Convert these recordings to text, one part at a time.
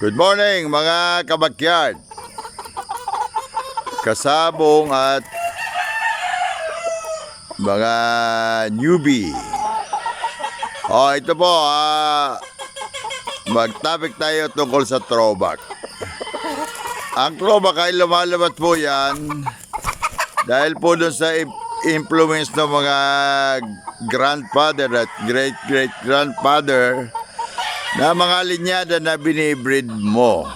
Good morning mga kabakyard. Kasabong at mga newbie. Oh, ito po, ah, mag-topic tayo tungkol sa throwback. Ang throwback ay lumalabas po yan dahil po dun sa influence ng mga grandfather at great-great-grandfather na mga linyada na binibreed mo.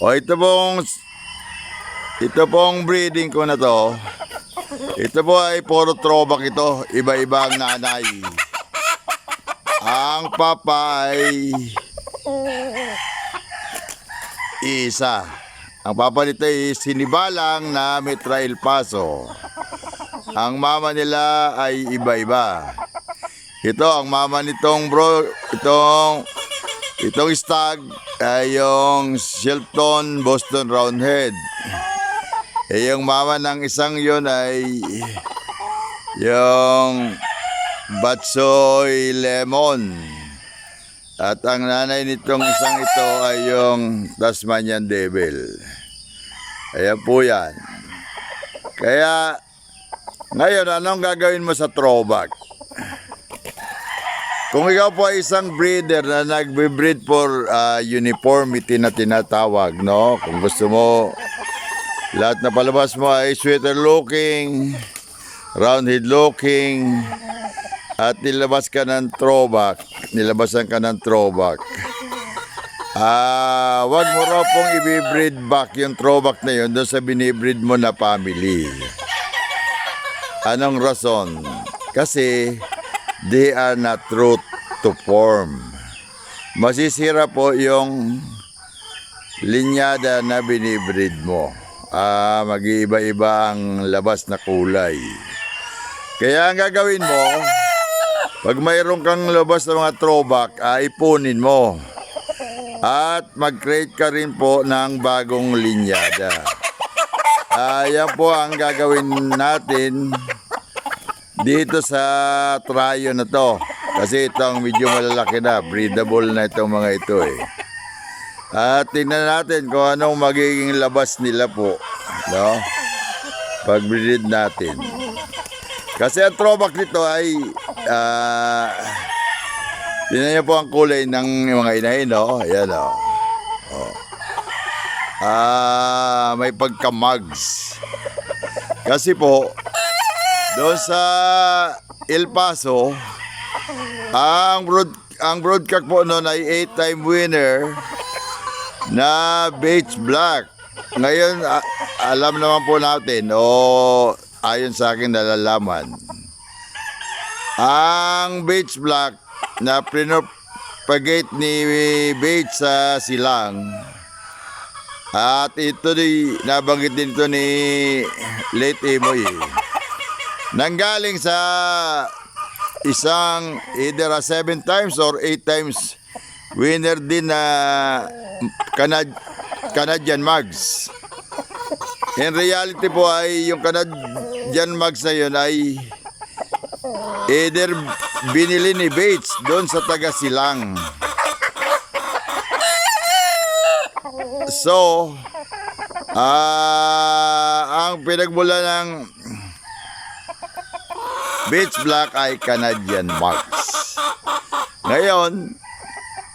O ito pong ito pong breeding ko na to. Ito po ay puro throwback ito. Iba-iba ang nanay. Ang papa ay isa. Ang papa nito ay sinibalang na Mitra El Paso. Ang mama nila ay iba-iba. Ito ang mama nitong bro, itong itong stag ay yung Shelton Boston Roundhead. Eh yung mama ng isang yun ay yung Batsoy Lemon. At ang nanay nitong isang ito ay yung Tasmanian Devil. Ayan po yan. Kaya ngayon, anong gagawin mo sa throwback? Kung ikaw po ay isang breeder na nagbe-breed for ah, uniformity na tinatawag, no? Kung gusto mo, lahat na palabas mo ay sweater looking, round head looking, at nilabas ka ng throwback, nilabasan ka ng throwback. Ah, wag mo raw pong i-breed back yung throwback na yun doon sa binibreed mo na family. Anong rason? Kasi they are not true to form. Masisira po yung linyada na binibreed mo. Ah, mag-iiba-iba ang labas na kulay. Kaya ang gagawin mo, pag mayroon kang labas na mga throwback, ah, ipunin mo. At mag-create ka rin po ng bagong linyada. Ah, yan po ang gagawin natin dito sa tryo na to. Kasi itong medyo malalaki na, breedable na itong mga ito eh. At tingnan natin kung anong magiging labas nila po. No? Pag-breed natin. Kasi ang throwback nito ay ah tingnan niyo po ang kulay ng mga inahin, no? Ayan, no? Oh. Ah, may pagka-mugs. Kasi po, doon sa El Paso, ang broad ang broadcock po noon ay 8-time winner na Beach Black. Ngayon, alam naman po natin, o ayon sa akin nalalaman, ang Beach Black na pinopagate ni Beach sa silang, at ito di, nabanggit din ito ni Late Emoy. Nanggaling sa isang either a seven times or eight times winner din na Canad Canadian Mags. In reality po ay yung Canadian Mags na yun ay either binili ni Bates doon sa taga Silang. So, ah ang pinagmula ng Beach Black ay Canadian Marks. Ngayon,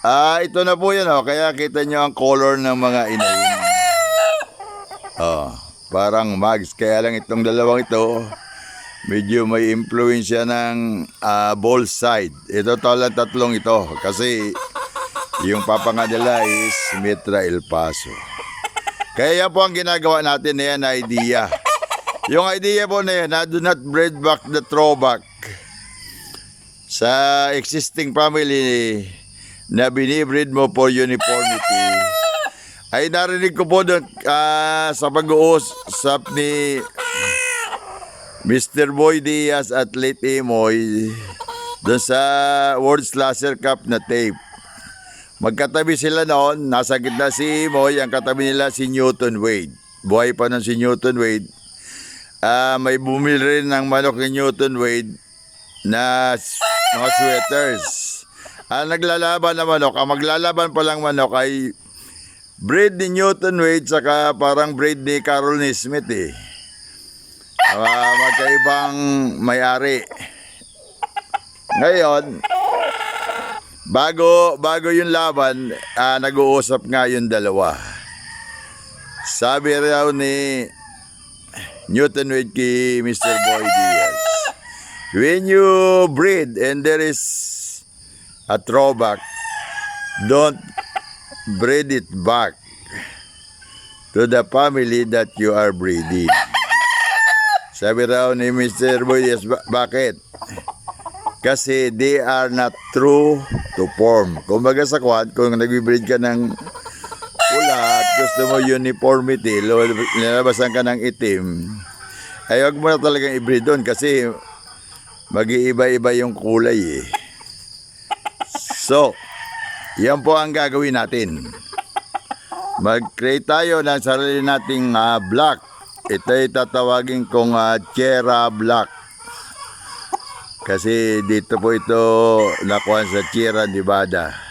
ah ito na po yan oh, kaya kita nyo ang color ng mga inahin. Oh, parang mags. Kaya lang itong dalawang ito, medyo may impluensya ng ah, ball side. Ito talang tatlong ito kasi yung papa nila is Mitra El Paso. Kaya po ang ginagawa natin na yan idea. Yung idea po na yan, na do not breed back the throwback sa existing family na binibreed mo for uniformity ay narinig ko po doon ah, sa pag-uusap ni Mr. Boy Diaz at Late Emoy doon sa World Slasher Cup na tape. Magkatabi sila noon, nasa gitna si Moy, ang katabi nila si Newton Wade. Buhay pa nun si Newton Wade. Ah, may bumili rin ng manok ni Newton Wade na mga sweaters. Ang naglalaban na manok, ang maglalaban pa lang manok ay breed ni Newton Wade saka parang breed ni Carol Smith eh. Ah, magkaibang may-ari. Ngayon, bago bago yung laban, ah, nag-uusap nga yung dalawa. Sabi raw ni Newton Wade kay Mr. Boy Diaz, when you breed and there is a throwback, don't breed it back to the family that you are breeding. Sabi raw ni Mr. Boy Diaz, "Ba- bakit? Kasi they are not true to form. Kumbaga sa kwan, kung nag-breed ka ng pula at gusto mo uniformity, nilabasan ka ng itim, ay huwag mo na talagang i-breed doon kasi mag-iiba-iba yung kulay eh. So, yan po ang gagawin natin. Mag-create tayo ng sarili nating ah, black. Ito ay tatawagin kong uh, Chera Black. Kasi dito po ito nakuha sa Chera Nevada.